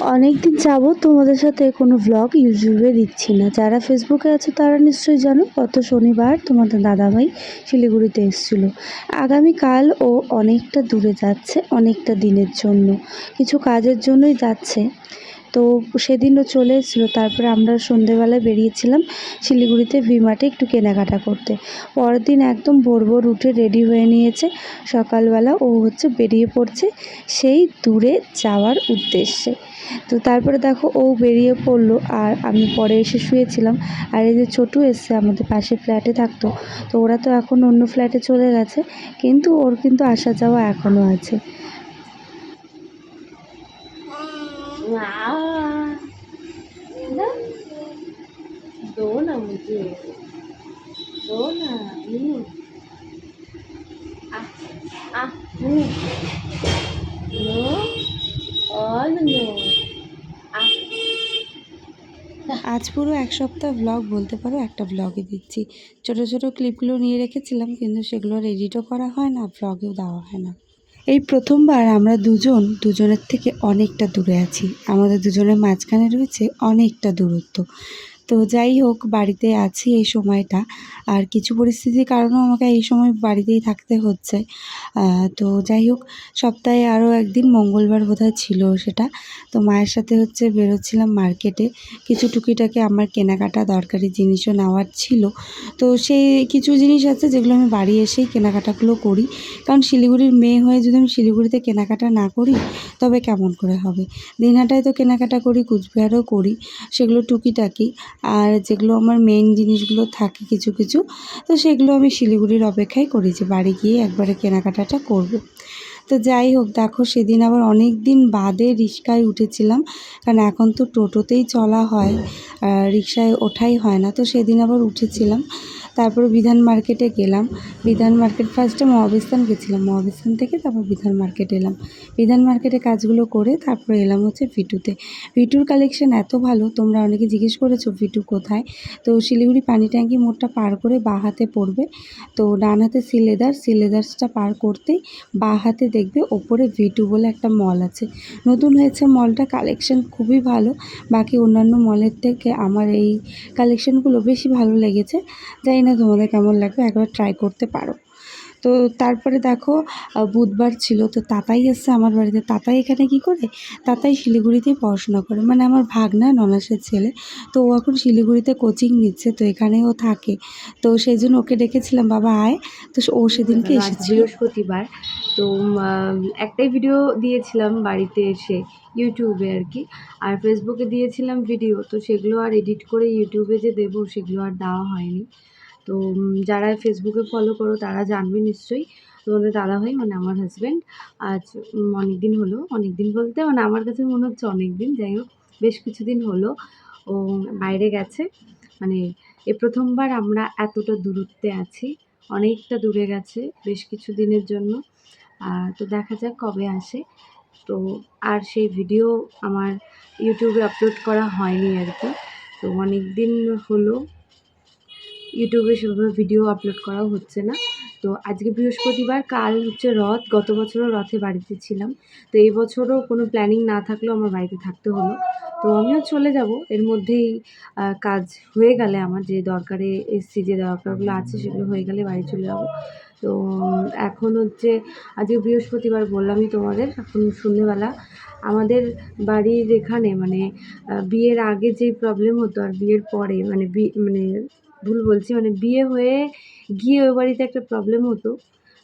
অনেক দিন যাবৎ তোমাদের সাথে কোনো ব্লগ ইউটিউবে দিচ্ছি না। যারা ফেসবুকে আছে তারা নিশ্চয়ই জানো, গত শনিবার তোমাদের দাদাভাই শিলিগুড়িতে এসেছিল। আগামীকাল ও অনেকটা দূরে যাচ্ছে, অনেকটা দিনের জন্য। কিছু কাজের জন্যই যাচ্ছে। তো সেদিনও চলে এসেছিল। তারপরে আমরা সন্ধেবেলায় বেরিয়েছিলাম শিলিগুড়িতে ভিমার্টে একটু কেনাকাটা করতে। পরের দিন একদম ভোর ভোর উঠে রেডি হয়ে নিয়েছে সকালবেলা। ও হচ্ছে বেরিয়ে পড়ছে সেই দূরে যাওয়ার উদ্দেশ্যে। তো তারপরে দেখো ও বেরিয়ে পড়ল আর আমি পরে এসে শুয়েছিলাম। আর এই যে ছোটু এসছে আমাদের পাশে ফ্ল্যাটে থাকতো। তো ওরা তো এখন অন্য ফ্ল্যাটে চলে গেছে। কিন্তু ওর কিন্তু আসা যাওয়া এখনও আছে। दो ना मुझे दो ना हम्म। आ आ हम्म। नो और नो आ আজ পুরো এক সপ্তাহ ব্লগ বলতে পারো একটা ব্লগে দিচ্ছি ছোট ছোট ক্লিপগুলো নিয়ে রেখেছিলাম কিন্তু সেগুলো আর এডিটও করা হয় না ব্লগেও দেওয়া হয় না এই প্রথমবার আমরা দুজন, দুজনের থেকে অনেকটা দূরে আছি। আমাদের দুজনের মাঝখানে রয়েছে অনেকটা দূরত্ব। তো যাই হোক, বাড়িতে আছি এই সময়টা। আর কিছু পরিস্থিতির কারণেও আমাকে এই সময় বাড়িতেই থাকতে হচ্ছে। তো যাই হোক, সপ্তাহে আরও একদিন মঙ্গলবার বোধহয় ছিল সেটা। তো মায়ের সাথে হচ্ছে বেরোচ্ছিলাম মার্কেটে। কিছু টুকিটাকি আমার কেনাকাটা দরকারি জিনিসও নেওয়ার ছিল। তো সেই কিছু জিনিস আছে যেগুলো আমি বাড়ি এসেই কেনাকাটাগুলো করি। কারণ শিলিগুড়ির মেয়ে হয়ে যদি আমি শিলিগুড়িতে কেনাকাটা না করি, তবে কেমন করে হবে? দিনহাটায় তো কেনাকাটা করি, কুচবিহারও করি। সেগুলো টুকিটাকি। আর যেগুলো আমার মেন জিনিসগুলো থাকে কিছু কিছু, তো সেগুলো আমি শিলিগুড়ির অপেক্ষায় করি যে বাড়ি গিয়ে একবারে কেনাকাটাটা করব। তো যাই হোক, দেখো সেদিন আবার অনেক দিন বাদে রিক্সায় উঠেছিলাম, কারণ এখন তো টোটোতেই চলা হয় রিক্সায় ওঠাই হয় না, তো সেদিন আবার উঠেছিলাম তারপরে বিধান মার্কেটে গেলাম। বিধান মার্কেট ফার্স্টে মহাবিস্তান গেছিলাম। মহাবিস্তান থেকে তারপর বিধান মার্কেট এলাম। বিধান মার্কেটে কাজগুলো করে তারপরে এলাম হচ্ছে ভিটুতে। ভিটুর কালেকশন এত ভালো, তোমরা অনেকে জিজ্ঞেস করেছ ভিটু কোথায়? তো শিলিগুড়ি পানি ট্যাঙ্কি মোড়টা পার করে বাঁ হাতে পড়বে। তো ডান হাতে সিলেদার, সিলেদার্সটা পার করতেই বাঁ হাতে দেখবে ওপরে ভিটু বলে একটা মল আছে। নতুন হয়েছে মলটা কালেকশন খুবই ভালো। বাকি অন্যান্য মলের থেকে আমার এই কালেকশনগুলো বেশি ভালো লেগেছে। জানি না তোমাদের কেমন লাগবে একবার ট্রাই করতে পারো। তো তারপরে দেখো বুধবার ছিল তো তাতাই এসছে আমার বাড়িতে। তাতাই এখানে কি করে? তাতাই শিলিগুড়িতেই পড়াশোনা করে। মানে আমার ভাগনা ননাসের ছেলে। তো ও এখন শিলিগুড়িতে কোচিং নিচ্ছে তো এখানে ও থাকে। তো সেই জন্য ওকে ডেকেছিলাম বাবা আয়। তো ও সেদিনকে আজ এসেছিল। বৃহস্পতিবার। তো একটাই ভিডিও দিয়েছিলাম বাড়িতে এসে ইউটিউবে আর কি। আর ফেসবুকে দিয়েছিলাম ভিডিও তো সেগুলো আর এডিট করে ইউটিউবে যে দেবো সেগুলো আর দেওয়া হয়নি। তো যারা ফেসবুকে ফলো করো তারা জানবে নিশ্চয়ই। তোমাদের দাদাভাই মানে আমার হাজব্যান্ড আজ অনেক দিন হলো অনেক দিন বলতে মানে আমার কাছে মনে হচ্ছে অনেক দিন যাই হোক, বেশ কিছুদিন হলো, ও বাইরে গেছে। মানে এ প্রথমবার আমরা এতটা দূরত্বে আছি, অনেকটা দূরে গেছে, বেশ কিছু দিনের জন্য তো দেখা যাক কবে আসে। তো, আর সেই ভিডিও আমার ইউটিউবে আপলোড করা হয়নি আর কি। তো অনেক দিন হলো ইউটিউবে সেভাবে ভিডিও আপলোড করাও হচ্ছে না। তো আজকে বৃহস্পতিবার, কাল হচ্ছে রথ। গত বছরও রথে বাড়িতে ছিলাম। তো এই বছরও কোনো প্ল্যানিং না থাকলেও আমার বাড়িতে থাকতে হলো। তো আমিও চলে যাব। এর মধ্যেই কাজ হয়ে গেলে আমার যে দরকারে এসছি যে দরকারগুলো আছে সেগুলো হয়ে গেলে বাড়ি চলে যাব। তো, এখন হচ্ছে, আজকে বৃহস্পতিবার বললামই তোমাদের, এখন সন্ধ্যেবেলা আমাদের বাড়ির এখানে মানে বিয়ের আগে যে প্রবলেম হতো আর বিয়ের পরে মানে মানে ভুল বলছি মানে বিয়ে হয়ে গিয়ে ওই বাড়িতে একটা প্রবলেম হতো।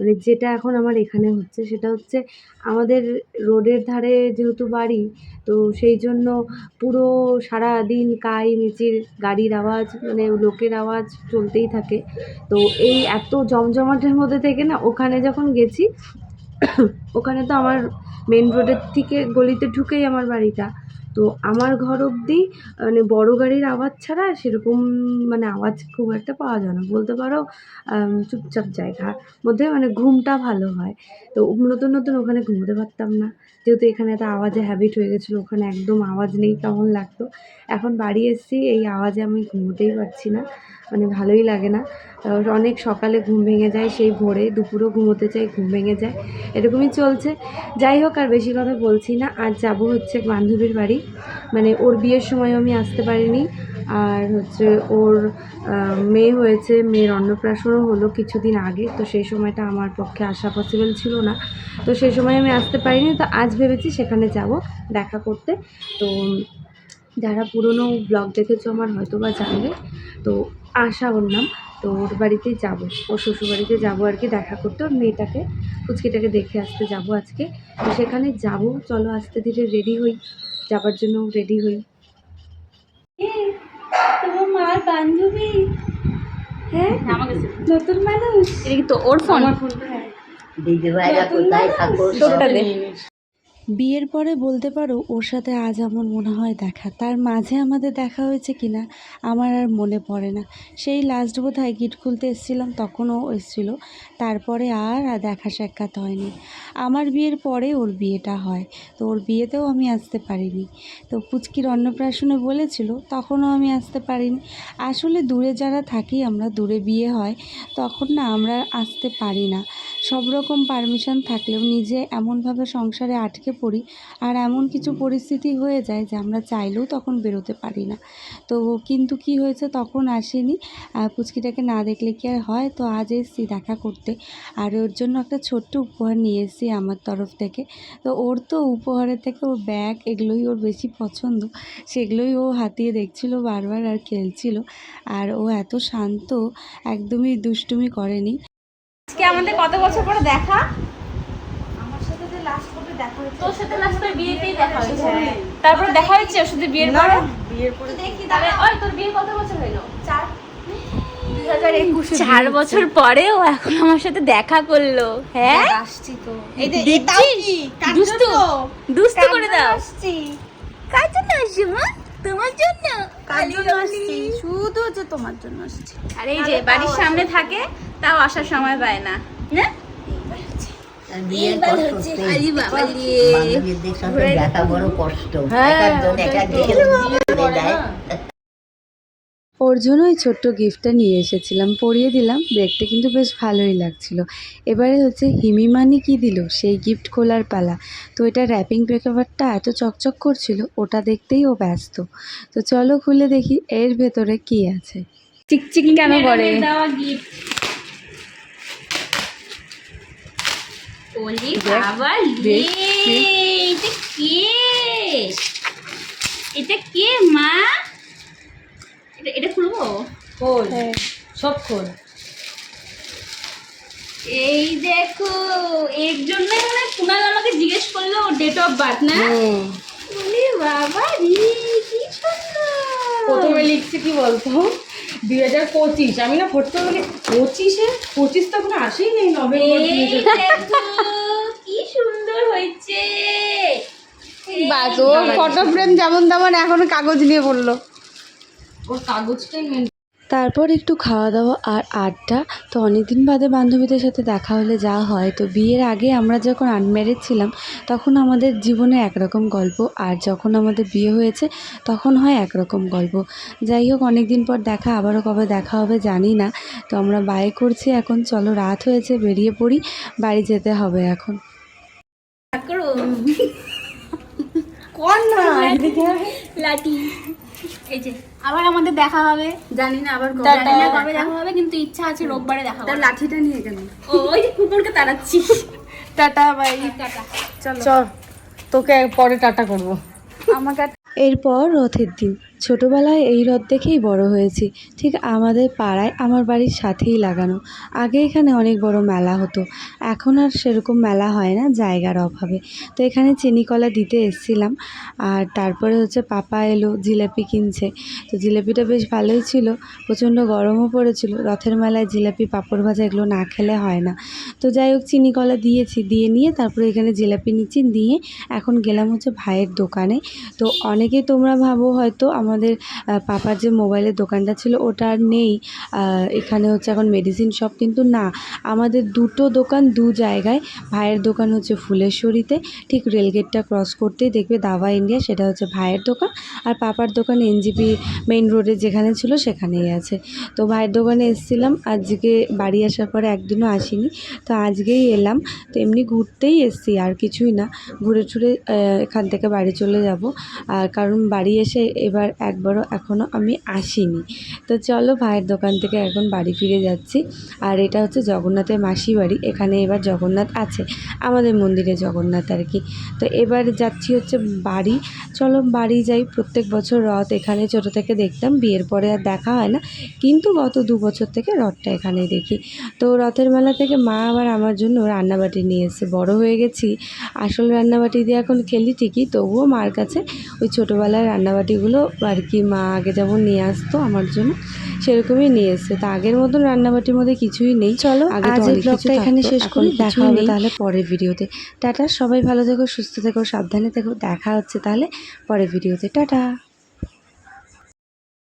মানে যেটা এখন আমার এখানে হচ্ছে, সেটা হচ্ছে আমাদের রোডের ধারে যেহেতু বাড়ি, তো সেই জন্য পুরো সারা দিন কাই মিচির গাড়ির আওয়াজ মানে লোকের আওয়াজ চলতেই থাকে। তো এই এত জমজমাটের মধ্যে থেকে না, ওখানে যখন গেছি, ওখানে তো আমার মেন রোডের থেকে গলিতে ঢুকেই আমার বাড়িটা। তো আমার ঘর অবধি মানে বড় গাড়ির আওয়াজ ছাড়া সেরকম মানে আওয়াজ খুব একটা পাওয়া যায় না। বলতে পারো চুপচাপ জায়গা। মধ্যে মানে ঘুমটা ভালো হয়। তো নতুন নতুন ওখানে ঘুমোতে পারতাম না। যেহেতু এখানে একটা আওয়াজে হ্যাবিট হয়ে গেছিল, ওখানে একদম আওয়াজ নেই, কেমন লাগতো? এখন বাড়ি এসেছি, এই আওয়াজে আমি ঘুমোতেই পারছি না মানে ভালোই লাগে না। অনেক সকালে ঘুম ভেঙে যায়, সেই ভোরে দুপুরও ঘুমোতে চাই, ঘুম ভেঙে যায়, এরকমই চলছে। যাই হোক, আর বেশি কথা বলছি না আজ যাব হচ্ছে বান্ধবীর বাড়ি মানে ওর বিয়ের সময় আমি আসতে পারিনি আর হচ্ছে ওর মেয়ে হয়েছে, মেয়ের অন্নপ্রাশনও হলো কিছুদিন আগে, তো সেই সময়টা আমার পক্ষে আসা পসিবল ছিল না। তো সেই সময় আমি আসতে পারিনি, তো আজ ভেবেছি সেখানে যাব, দেখা করতে। তো যারা পুরনো ব্লগ দেখেছ আমার হয়তো বা জানবে, তো আশা ওর নাম তো ওর বাড়িতেই যাব। ওর শ্বশুরবাড়িতে যাব আর কি, দেখা করতে। ওর মেয়েটাকে, পুচকিটাকে দেখে আসতে যাব আজকে। তো সেখানে যাব, চলো আস্তে ধীরে রেডি হই, যাবার জন্য রেডি হই তোমার মার বান্ধবী। হ্যাঁ? নতুন মানুষ। এটা কি তো ওর ফোন হ্যাঁ দিদিভাইরা কোথায় থাকো তোরটা দে। বিয়ের পরে বলতে পারো, ওর সাথে আজ আমার মনে হয় দেখা। তার মাঝে আমাদের দেখা হয়েছে কিনা, আমার আর মনে পড়ে না। সেই লাস্ট বোধ হয় গিট খুলতে এসেছিলাম, তখনও এসেছিল। তারপরে আর আর দেখা সাক্ষাৎ হয়নি। আমার বিয়ের পরে ওর বিয়েটা হয়। তো ওর বিয়েতেও আমি আসতে পারিনি। তো পুচকির অন্নপ্রাশনে বলেছিল, তখনও আমি আসতে পারিনি। আসলে দূরে যারা থাকি, আমরা দূরে বিয়ে হয়, তখন না আমরা আসতে পারি না। সব রকম পারমিশন থাকলেও নিজে এমনভাবে সংসারে আটকে পড়ি আর এমন কিছু পরিস্থিতি হয়ে যায় যে আমরা চাইলেও তখন বেরোতে পারি না। তো কিন্তু কি হয়েছে তখন আসেনি। আর পুচকিটাকে না দেখলে কি আর হয়? তো আজ এসেছি দেখা করতে। আর ওর জন্য একটা ছোট্ট উপহার নিয়ে এসেছি আমার তরফ থেকে। তো ওর তো উপহারের থেকে ওর ব্যাগ এগুলোই ওর বেশি পছন্দ। সেগুলোই ও হাতিয়ে দেখছিল বারবার আর খেলছিল। আর ও এত শান্ত একদমই দুষ্টুমি করেনি। আমাদের কত বছর পরে দেখা? আমার সাথে যে লাস্ট ফটো দেখা হয়েছে তোর সাথে লাস্ট বিয়েতেই দেখা হয়েছে। তারপরে দেখা হয়েছে ওর সাথে বিয়ের পরে? বিয়ের পরে দেখি তাহলে ওই তোর বিয়ে কত বছর হলো? চার। বছর পরেও এখন আমার সাথে দেখা করল। হ্যাঁ? আসছি তো। এই যে দেখছিস? দুস্তু দুস্তু করে দাও। কার জন্য আসছি মা? তোমার জন্য? শুধু যে তোমার জন্য আসছি। আর এই যে বাড়ির সামনে থাকে তাও আসার সময় পায় না। না? বড় কষ্ট। ওর জন্য ওই ছোট্ট গিফটটা নিয়ে এসেছিলাম পরিয়ে দিলাম দেখতে কিন্তু বেশ ভালোই লাগছিল। এবারে হচ্ছে হিমিমানি কি দিল? সেই গিফট খোলার পালা। তো এটা র্যাপিং পেপারটা এত চকচক করছিল ওটা দেখতেই ও ব্যস্ত। তো চলো খুলে দেখি এর ভেতরে কি আছে। চিকচিক কেন করে? দেওয়া বাবা রে এটা কে? এটা কে মা? এটা খুলবো? খোল। সব খোল। এই দেখো এর জন্য মানে কুনাল আমাকে জিজ্ঞেস করল ডেট অফ বার্থ না? ওলি বাবা রে কি প্রথমে লিখছে কি বলতো? দুই হাজার পঁচিশ। আমি না পড়তে বলি পঁচিশে? পঁচিশ তো এখনও আসেই নেই নভেম্বর কি সুন্দর হয়েছে। বাস ও ফটো ফ্রেম যেমন তেমন এখন কাগজ নিয়ে পড়ল ওর কাগজটাই মেন তারপর একটু খাওয়া দাওয়া আর আড্ডা। তো অনেকদিন বাদে বান্ধবীদের সাথে দেখা হলে যা হয়। তো বিয়ের আগে আমরা যখন আনম্যারিড ছিলাম তখন আমাদের জীবনে একরকম গল্প। আর যখন আমাদের বিয়ে হয়েছে তখন হয় একরকম গল্প। যাই হোক অনেক দিন পর দেখা আবারও কবে দেখা হবে জানি না। তো আমরা বাই করছি এখন। চলো রাত হয়েছে বেরিয়ে পড়ি। বাড়ি যেতে হবে এখন। লাঠি। এই যে আবার আমাদের দেখা হবে। জানি না আবার জানি না কবে দেখা হবে কিন্তু ইচ্ছা আছে রোববারে দেখা হবে। লাঠিটা নিয়ে গেল। ও ওই যে কুকুরকে তাড়াচ্ছি। Tata by. টাটা। চল তোকে পরে টাটা করব। আমাকে এরপর রথের দিন। ছোটোবেলায় এই রথ দেখেই বড় হয়েছি। ঠিক আমাদের পাড়ায় আমার বাড়ির সাথেই লাগানো। আগে এখানে অনেক বড় মেলা হতো। এখন আর সেরকম মেলা হয় না জায়গার অভাবে। তো এখানে চিনিকলা দিতে এসছিলাম। আর তারপরে হচ্ছে পাপা এলো, জিলাপি কিনছে। তো জিলাপিটা বেশ ভালোই ছিল। প্রচণ্ড গরমও পড়েছিল। রথের মেলায় জিলাপি, পাঁপড় ভাজা এগুলো না খেলে হয় না। তো যাই হোক চিনিকলা দিয়েছি, দিয়ে নিয়ে তারপরে এখানে জিলাপি নিচ্ছি দিয়ে এখন গেলাম হচ্ছে ভাইয়ের দোকানে। তো অনেক অনেকেই তোমরা ভাবো হয়তো আমাদের পাপার যে মোবাইলের দোকানটা ছিল ওটা আর নেই। এখানে হচ্ছে এখন মেডিসিন শপ কিন্তু না, আমাদের দুটো দোকান দু জায়গায়। ভাইয়ের দোকান হচ্ছে ফুলেশ্বরীতে, ঠিক রেলগেটটা ক্রস করতেই দেখবে দাবা ইন্ডিয়া সেটা হচ্ছে ভাইয়ের দোকান। আর পাপার দোকান এনজিপি মেইন রোডে যেখানে ছিল সেখানেই আছে। তো ভাইয়ের দোকানে এসেছিলাম, আজকে বাড়ি আসার পরে একদিনও আসিনি। তো আজকেই এলাম, তো এমনি ঘুরতেই এসছি, আর কিছুই না। ঘুরে টুরে এখান থেকে বাড়ি চলে যাব। আর কারণ বাড়ি এসে এবার একবারও এখনও আমি আসিনি। তো চলো ভাইয়ের দোকান থেকে এখন বাড়ি ফিরে যাচ্ছি। আর এটা হচ্ছে জগন্নাথের মাসি বাড়ি। এখানে এবার জগন্নাথ আছে। আমাদের মন্দিরে জগন্নাথ আর কি। তো এবার যাচ্ছি হচ্ছে বাড়ি। চলো বাড়ি যাই। প্রত্যেক বছর রথ এখানে ছোটো থেকে দেখতাম। বিয়ের পরে আর দেখা হয় না। কিন্তু গত দু বছর থেকে রথটা এখানেই দেখি। তো রথের মেলা থেকে মা আবার আমার জন্য রান্নাবাটি নিয়ে এসে বড় হয়ে গেছি। আসল রান্নাবাটি দিয়ে এখন খেলি ঠিকই। তবুও মার কাছে ওই ছোটোবেলার রান্নাবাটিগুলো আর কি মা আগে যেমন নিয়ে আসতো আমার জন্য সেরকমই নিয়ে এসছে। তা আগের মতন রান্নাবাটির মধ্যে কিছুই নেই। চলো আগে আজ এই ব্লগটা এখানে শেষ করি দেখা হবে তাহলে পরের ভিডিওতে। টাটা সবাই ভালো থেকো সুস্থ থেকো সাবধানে থেকো দেখা হচ্ছে তাহলে পরের ভিডিওতে। টাটা।